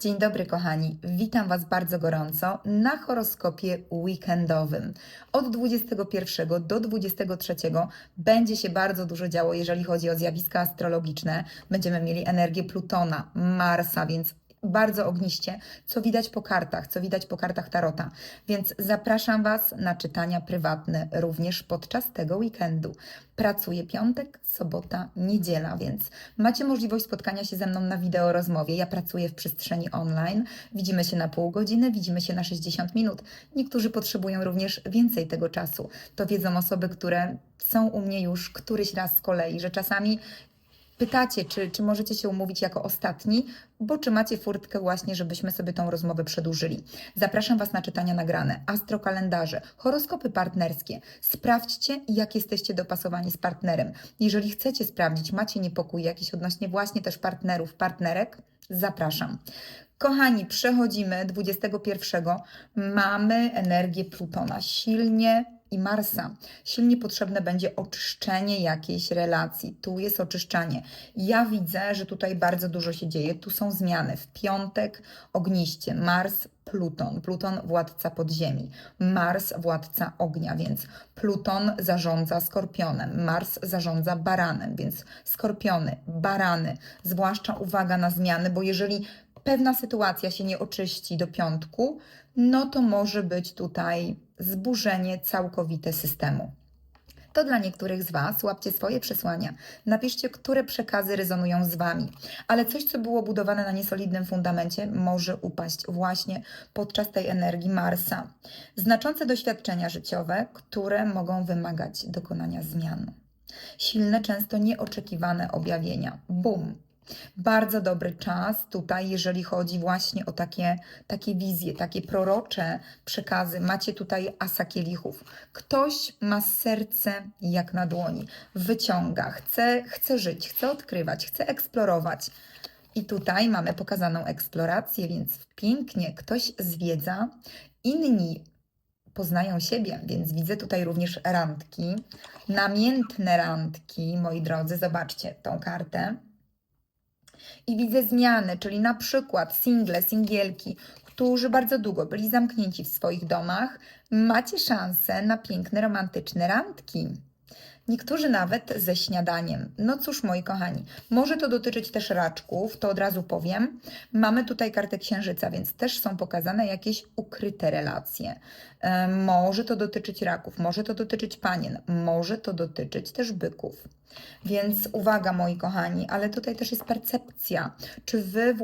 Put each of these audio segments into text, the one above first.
Dzień dobry, kochani. Witam Was bardzo gorąco na horoskopie weekendowym. Od 21 do 23 będzie się bardzo dużo działo, jeżeli chodzi o zjawiska astrologiczne. Będziemy mieli energię Plutona, Marsa, więc bardzo ogniście, co widać po kartach, co widać po kartach Tarota. Więc zapraszam Was na czytania prywatne również podczas tego weekendu. Pracuję piątek, sobota, niedziela, więc macie możliwość spotkania się ze mną na wideo rozmowie. Ja pracuję w przestrzeni online. Widzimy się na pół godziny, widzimy się na 60 minut. Niektórzy potrzebują również więcej tego czasu. To wiedzą osoby, które są u mnie już któryś raz z kolei, że czasami pytacie, czy, czy możecie się umówić jako ostatni, bo czy macie furtkę właśnie, żebyśmy sobie tą rozmowę przedłużyli. Zapraszam Was na czytania nagrane, astrokalendarze, horoskopy partnerskie. Sprawdźcie, jak jesteście dopasowani z partnerem. Jeżeli chcecie sprawdzić, macie niepokój jakiś odnośnie właśnie też partnerów, partnerek, zapraszam. Kochani, przechodzimy 21. Mamy energię Plutona silnie i Marsa. Silnie potrzebne będzie oczyszczenie jakiejś relacji. Tu jest oczyszczanie. Ja widzę, że tutaj bardzo dużo się dzieje. Tu są zmiany. W piątek ogniście. Mars, Pluton. Pluton władca podziemi. Mars władca ognia, więc Pluton zarządza skorpionem. Mars zarządza baranem, więc skorpiony, barany. Zwłaszcza uwaga na zmiany, bo jeżeli pewna sytuacja się nie oczyści do piątku, no to może być tutaj zburzenie całkowite systemu. To dla niektórych z Was, łapcie swoje przesłania. Napiszcie, które przekazy rezonują z Wami. Ale coś, co było budowane na niesolidnym fundamencie, może upaść właśnie podczas tej energii Marsa. Znaczące doświadczenia życiowe, które mogą wymagać dokonania zmian. Silne, często nieoczekiwane objawienia. Bum! Bardzo dobry czas tutaj, jeżeli chodzi właśnie o takie, takie wizje, takie prorocze przekazy. Macie tutaj asa kielichów. Ktoś ma serce jak na dłoni, wyciąga, chce, chce żyć, chce odkrywać, chce eksplorować. I tutaj mamy pokazaną eksplorację, więc pięknie ktoś zwiedza, inni poznają siebie, więc widzę tutaj również randki, namiętne randki, moi drodzy, zobaczcie tą kartę i widzę zmiany, czyli na przykład single, singielki, którzy bardzo długo byli zamknięci w swoich domach, macie szansę na piękne, romantyczne randki. Niektórzy nawet ze śniadaniem. No cóż, moi kochani, może to dotyczyć też raczków, to od razu powiem. Mamy tutaj kartę księżyca, więc też są pokazane jakieś ukryte relacje. E, może to dotyczyć raków, może to dotyczyć panien, może to dotyczyć też byków. Więc uwaga, moi kochani, ale tutaj też jest percepcja. Czy wy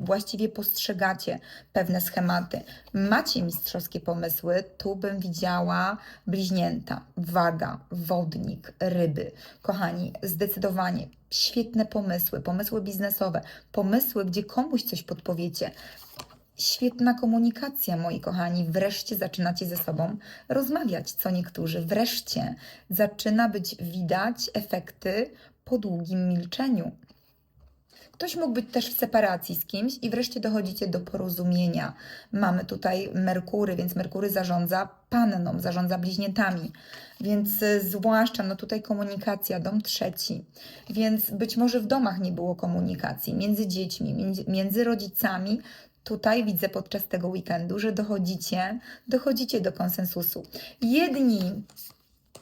właściwie postrzegacie pewne schematy? Macie mistrzowskie pomysły? Tu bym widziała bliźnięta, waga, wodnik, ryby. Kochani, zdecydowanie świetne pomysły, pomysły biznesowe, pomysły, gdzie komuś coś podpowiecie. Świetna komunikacja, moi kochani. Wreszcie zaczynacie ze sobą rozmawiać, co niektórzy. Wreszcie zaczyna być widać efekty po długim milczeniu. Ktoś mógł być też w separacji z kimś i wreszcie dochodzicie do porozumienia. Mamy tutaj Merkury, więc Merkury zarządza panną, zarządza bliźniętami. Więc y, zwłaszcza no tutaj komunikacja, dom trzeci. Więc być może w domach nie było komunikacji między dziećmi, między, między rodzicami. Tutaj widzę podczas tego weekendu, że dochodzicie, dochodzicie do konsensusu. Jedni,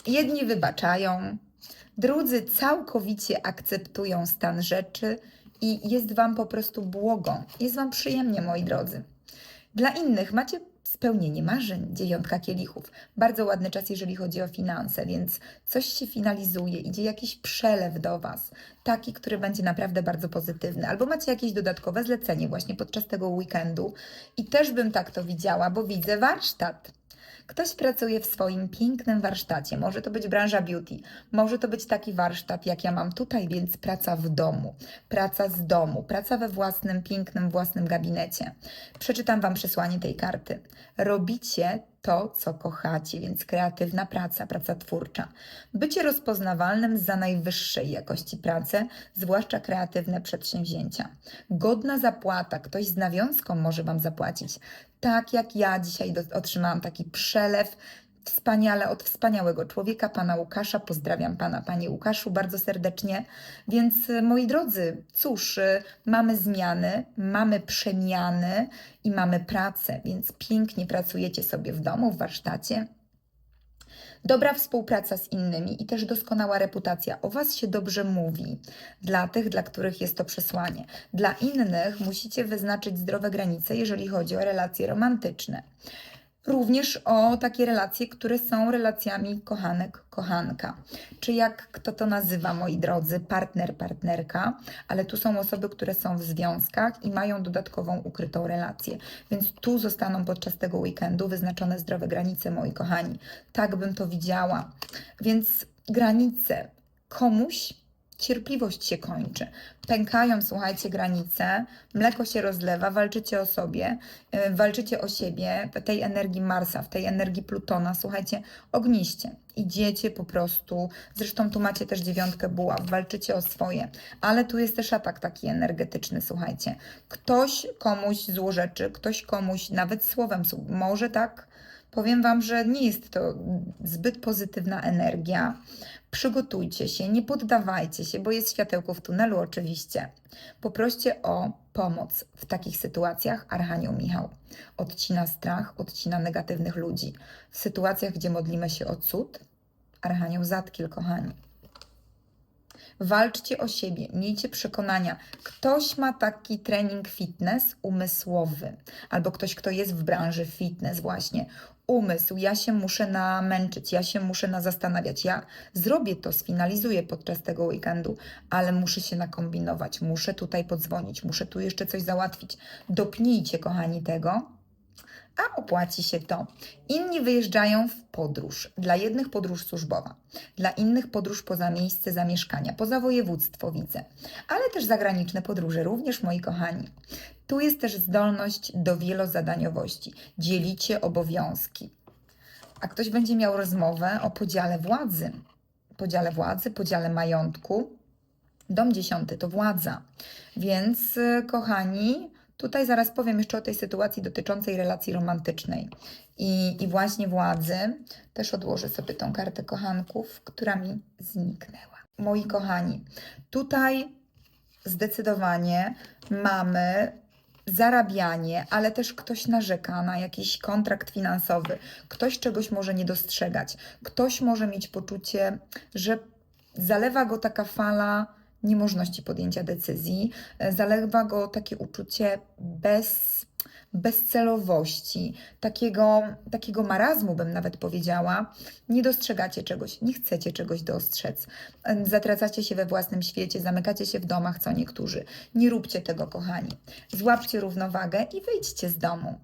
jedni wybaczają, drudzy całkowicie akceptują stan rzeczy i jest Wam po prostu błogo, jest Wam przyjemnie, moi drodzy. Dla innych macie spełnienie marzeń, dziewiątka kielichów. Bardzo ładny czas, jeżeli chodzi o finanse, więc coś się finalizuje, idzie jakiś przelew do Was, taki, który będzie naprawdę bardzo pozytywny. Albo macie jakieś dodatkowe zlecenie właśnie podczas tego weekendu i też bym tak to widziała, bo widzę warsztat. Ktoś pracuje w swoim pięknym warsztacie. Może to być branża beauty, może to być taki warsztat, jak ja mam tutaj, więc praca w domu, praca z domu, praca we własnym, pięknym, własnym gabinecie. Przeczytam Wam przesłanie tej karty. Robicie to, co kochacie, więc kreatywna praca, praca twórcza. Bycie rozpoznawalnym za najwyższej jakości pracę, zwłaszcza kreatywne przedsięwzięcia. Godna zapłata, ktoś z nawiązką może Wam zapłacić. Tak jak ja dzisiaj otrzymałam taki przelew wspaniale od wspaniałego człowieka, pana Łukasza. Pozdrawiam pana, panie Łukaszu, bardzo serdecznie. Więc y, moi drodzy, cóż, y, mamy zmiany, mamy przemiany i mamy pracę, więc pięknie pracujecie sobie w domu, w warsztacie. Dobra współpraca z innymi i też doskonała reputacja. O Was się dobrze mówi. Dla tych, dla których jest to przesłanie. Dla innych musicie wyznaczyć zdrowe granice, jeżeli chodzi o relacje romantyczne. Również o takie relacje, które są relacjami kochanek, kochanka. Czy jak kto to nazywa, moi drodzy, partner, partnerka, ale tu są osoby, które są w związkach i mają dodatkową ukrytą relację. Więc tu zostaną podczas tego weekendu wyznaczone zdrowe granice, moi kochani. Tak bym to widziała. Więc granice komuś cierpliwość się kończy. Pękają, słuchajcie, granice, mleko się rozlewa, walczycie o sobie, yy, walczycie o siebie, w tej energii Marsa, w tej energii Plutona, słuchajcie, ogniście. Idziecie po prostu, zresztą tu macie też dziewiątkę buław, walczycie o swoje, ale tu jest też atak taki energetyczny, słuchajcie. Ktoś komuś złorzeczy, ktoś komuś nawet słowem, może tak Powiem Wam, że nie jest to zbyt pozytywna energia. Przygotujcie się, nie poddawajcie się, bo jest światełko w tunelu oczywiście. Poproście o pomoc w takich sytuacjach. Archanioł Michał odcina strach, odcina negatywnych ludzi. W sytuacjach, gdzie modlimy się o cud, Archanioł Zatkiel, kochani. Walczcie o siebie, miejcie przekonania. Ktoś ma taki trening fitness umysłowy, albo ktoś, kto jest w branży fitness, właśnie. Umysł, ja się muszę namęczyć, ja się muszę na zastanawiać. Ja zrobię to, sfinalizuję podczas tego weekendu, ale muszę się nakombinować, muszę tutaj podzwonić, muszę tu jeszcze coś załatwić. Dopnijcie, kochani, tego, a opłaci się to. Inni wyjeżdżają w podróż. Dla jednych podróż służbowa, dla innych podróż poza miejsce zamieszkania, poza województwo widzę, ale też zagraniczne podróże, również moi kochani. Tu jest też zdolność do wielozadaniowości. Dzielicie obowiązki. A ktoś będzie miał rozmowę o podziale władzy. Podziale władzy, podziale majątku. Dom dziesiąty to władza. Więc, y, kochani, Tutaj zaraz powiem jeszcze o tej sytuacji dotyczącej relacji romantycznej i, i właśnie władzy. Też odłożę sobie tą kartę kochanków, która mi zniknęła. Moi kochani, tutaj zdecydowanie mamy zarabianie, ale też ktoś narzeka na jakiś kontrakt finansowy, ktoś czegoś może nie dostrzegać, ktoś może mieć poczucie, że zalewa go taka fala niemożności podjęcia decyzji, e, zalewa go takie uczucie bez, bezcelowości, takiego, takiego marazmu, bym nawet powiedziała. Nie dostrzegacie czegoś, nie chcecie czegoś dostrzec. E, zatracacie się we własnym świecie, zamykacie się w domach, co niektórzy. Nie róbcie tego, kochani. Złapcie równowagę i wyjdźcie z domu.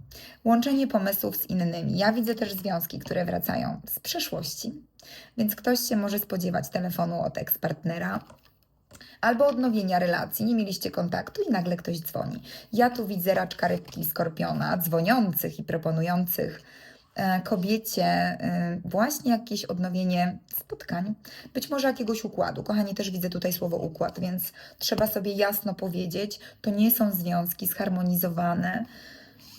Łączenie pomysłów z innymi. Ja widzę też związki, które wracają z przeszłości. Więc ktoś się może spodziewać telefonu od ekspartnera, albo odnowienia relacji, nie mieliście kontaktu i nagle ktoś dzwoni. Ja tu widzę raczka rybki skorpiona, dzwoniących i proponujących e, kobiecie e, właśnie jakieś odnowienie spotkań, być może jakiegoś układu. Kochani, też widzę tutaj słowo układ, więc trzeba sobie jasno powiedzieć, to nie są związki zharmonizowane.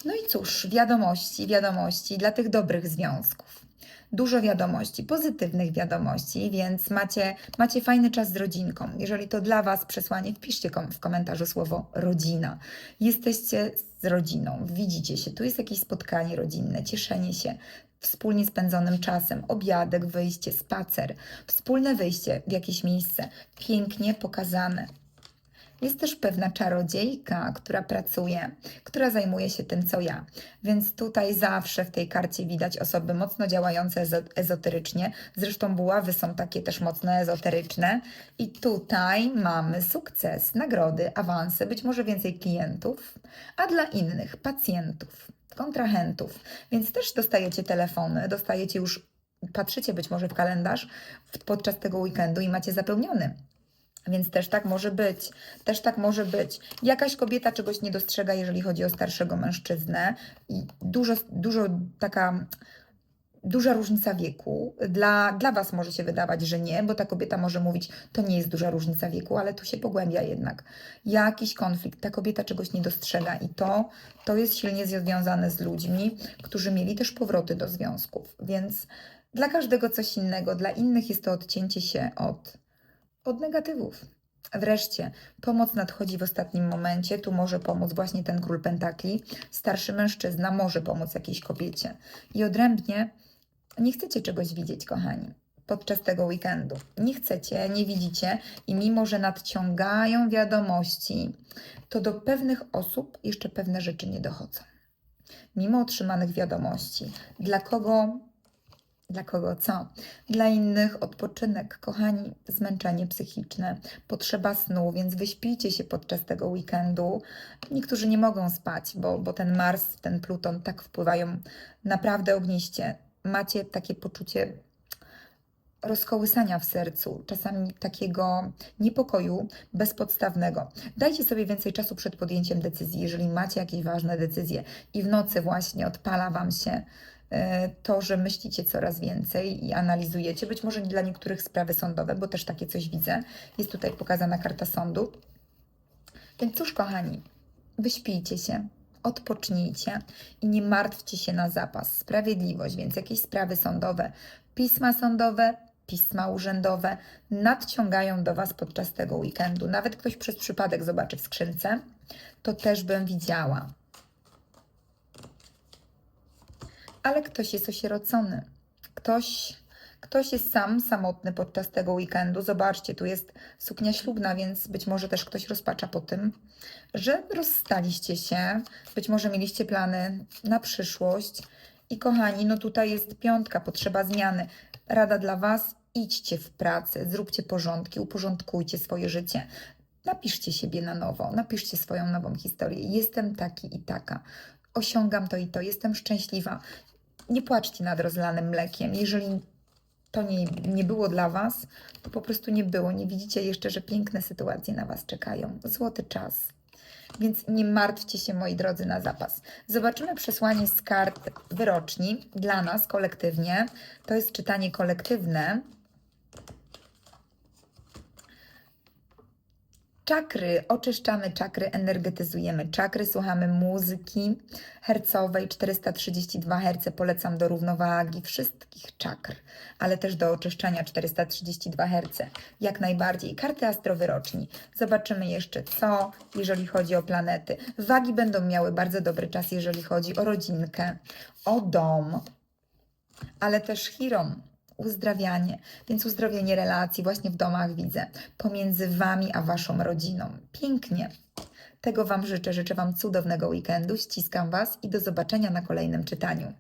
No i cóż, wiadomości, wiadomości dla tych dobrych związków dużo wiadomości, pozytywnych wiadomości, więc macie, macie fajny czas z rodzinką. Jeżeli to dla Was przesłanie, wpiszcie kom w komentarzu słowo rodzina. Jesteście z rodziną, widzicie się, tu jest jakieś spotkanie rodzinne, cieszenie się wspólnie spędzonym czasem, obiadek, wyjście, spacer, wspólne wyjście w jakieś miejsce, pięknie pokazane. Jest też pewna czarodziejka, która pracuje, która zajmuje się tym, co ja. Więc tutaj zawsze w tej karcie widać osoby mocno działające ezoterycznie. Zresztą buławy są takie też mocno ezoteryczne. I tutaj mamy sukces, nagrody, awanse, być może więcej klientów, a dla innych pacjentów, kontrahentów. Więc też dostajecie telefony, dostajecie już, patrzycie być może w kalendarz podczas tego weekendu i macie zapełniony więc też tak może być. Też tak może być. Jakaś kobieta czegoś nie dostrzega, jeżeli chodzi o starszego mężczyznę i dużo, dużo taka duża różnica wieku. Dla, dla Was może się wydawać, że nie, bo ta kobieta może mówić, to nie jest duża różnica wieku, ale tu się pogłębia jednak. Jakiś konflikt, ta kobieta czegoś nie dostrzega i to, to jest silnie związane z ludźmi, którzy mieli też powroty do związków. Więc dla każdego coś innego, dla innych jest to odcięcie się od, od negatywów. Wreszcie, pomoc nadchodzi w ostatnim momencie. Tu może pomóc właśnie ten król pentakli. Starszy mężczyzna może pomóc jakiejś kobiecie. I odrębnie nie chcecie czegoś widzieć, kochani, podczas tego weekendu. Nie chcecie, nie widzicie i mimo, że nadciągają wiadomości, to do pewnych osób jeszcze pewne rzeczy nie dochodzą. Mimo otrzymanych wiadomości. Dla kogo dla kogo co? Dla innych odpoczynek, kochani, zmęczenie psychiczne, potrzeba snu, więc wyśpijcie się podczas tego weekendu. Niektórzy nie mogą spać, bo, bo ten Mars, ten Pluton tak wpływają naprawdę ogniście. Macie takie poczucie rozkołysania w sercu, czasami takiego niepokoju bezpodstawnego. Dajcie sobie więcej czasu przed podjęciem decyzji, jeżeli macie jakieś ważne decyzje i w nocy właśnie odpala Wam się to, że myślicie coraz więcej i analizujecie, być może dla niektórych sprawy sądowe, bo też takie coś widzę. Jest tutaj pokazana karta sądu. Więc cóż, kochani, wyśpijcie się, odpocznijcie i nie martwcie się na zapas. Sprawiedliwość, więc jakieś sprawy sądowe, pisma sądowe, pisma urzędowe nadciągają do Was podczas tego weekendu. Nawet ktoś przez przypadek zobaczy w skrzynce, to też bym widziała. Ale ktoś jest osierocony. Ktoś, ktoś jest sam, samotny podczas tego weekendu. Zobaczcie, tu jest suknia ślubna, więc być może też ktoś rozpacza po tym, że rozstaliście się. Być może mieliście plany na przyszłość. I kochani, no tutaj jest piątka, potrzeba zmiany. Rada dla Was, idźcie w pracę, zróbcie porządki, uporządkujcie swoje życie. Napiszcie siebie na nowo, napiszcie swoją nową historię. Jestem taki i taka. Osiągam to i to, jestem szczęśliwa. Nie płaczcie nad rozlanym mlekiem. Jeżeli to nie, nie było dla Was, to po prostu nie było. Nie widzicie jeszcze, że piękne sytuacje na Was czekają. Złoty czas. Więc nie martwcie się, moi drodzy, na zapas. Zobaczymy przesłanie z kart wyroczni dla nas kolektywnie. To jest czytanie kolektywne. Czakry, oczyszczamy czakry, energetyzujemy czakry, słuchamy muzyki hercowej, 432 Hz polecam do równowagi wszystkich czakr, ale też do oczyszczania 432 Hz, jak najbardziej. Karty astrowyroczni. Zobaczymy jeszcze co, jeżeli chodzi o planety. Wagi będą miały bardzo dobry czas, jeżeli chodzi o rodzinkę, o dom, ale też Chiron, uzdrawianie, więc uzdrowienie relacji właśnie w domach widzę, pomiędzy Wami a Waszą rodziną. Pięknie. Tego Wam życzę. Życzę Wam cudownego weekendu. Ściskam Was i do zobaczenia na kolejnym czytaniu.